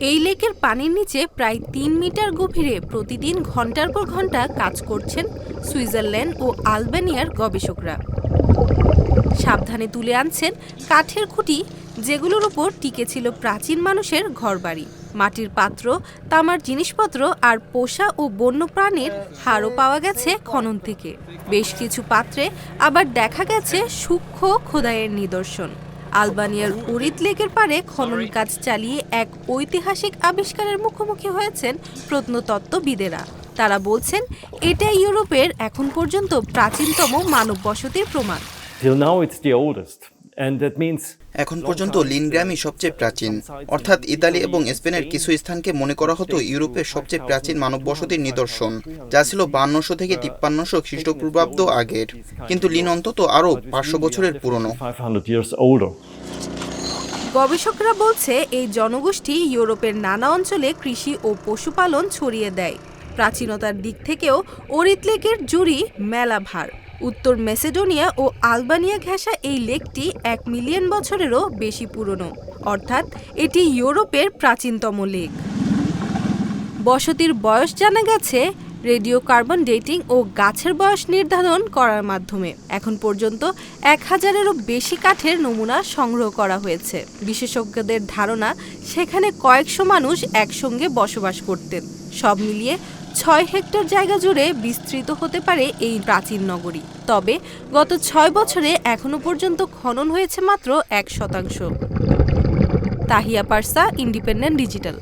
এই লেকের পানির নিচে প্রায় তিন মিটার গভীরে প্রতিদিন ঘণ্টার পর ঘণ্টা কাজ করছেন সুইজারল্যান্ড ও আলবেনিয়ার গবেষকরা। সাবধানে তুলে আনছেন কাঠের খুঁটি, যেগুলোর উপর টিকে ছিল প্রাচীন মানুষের ঘরবাড়ি, মাটির পাত্র, তামার জিনিসপত্র আর পোষা ও বন্য প্রাণীর হাড়ও পাওয়া গেছে খনন থেকে। বেশ কিছু পাত্রে আবার দেখা গেছে সূক্ষ্ম খোদাইয়ের নিদর্শন। আলবানিয়ার উরিত লেকের পারে খনন কাজ চালিয়ে এক ঐতিহাসিক আবিষ্কারের মুখোমুখি হয়েছেন প্রত্নতত্ত্ববিদেরা তারা বলছেন এটা ইউরোপের এখন পর্যন্ত প্রাচীনতম মানব বসতির প্রমাণ Till now, it's the oldest. And that means এখন পর্যন্ত লিনগ্রামই সবচেয়ে প্রাচীন। অর্থাৎ ইতালি এবং স্পেনের কিছু স্থানকে মনে করা হতো ইউরোপের সবচেয়ে প্রাচীন মানব বসতির নিদর্শন যা ছিল বান্নশো থেকে তিপ্পান্নশো খ্রিস্টপূর্বাব্দ আগের। কিন্তু লিন অন্তত আরও পাঁচশো বছরের পুরনো। 500 years older. গবেষকরা বলছে এই জনগোষ্ঠী ইউরোপের নানা অঞ্চলে কৃষি ও পশুপালন ছড়িয়ে দেয়। প্রাচীনতার দিক থেকেও ওরিত লেকের জুড়ি মেলা ভার উত্তর মেসেডোনিয়া ও আলবানিয়া ঘেঁষা এই লেকটি এক মিলিয়ন বছরেরও বেশি পুরনো, অর্থাৎ এটি ইউরোপের প্রাচীনতম লেক। বসতির বয়স জানা গেছে রেডিও কার্বন ডেটিং ও গাছের বয়স নির্ধারণ করার মাধ্যমে। এখন পর্যন্ত এক হাজারেরও বেশি কাঠের নমুনা সংগ্রহ করা হয়েছে। বিশেষজ্ঞদের ধারণা, সেখানে কয়েকশো মানুষ একসঙ্গে বসবাস করতেন। সব মিলিয়ে ছয় হেক্টর জায়গা জুড়ে বিস্তৃত হতে পারে এই প্রাচীন নগরী। তবে গত ছয় বছরে এখনও পর্যন্ত খনন হয়েছে মাত্র এক শতাংশ। Tahiya Parsa, independent digital.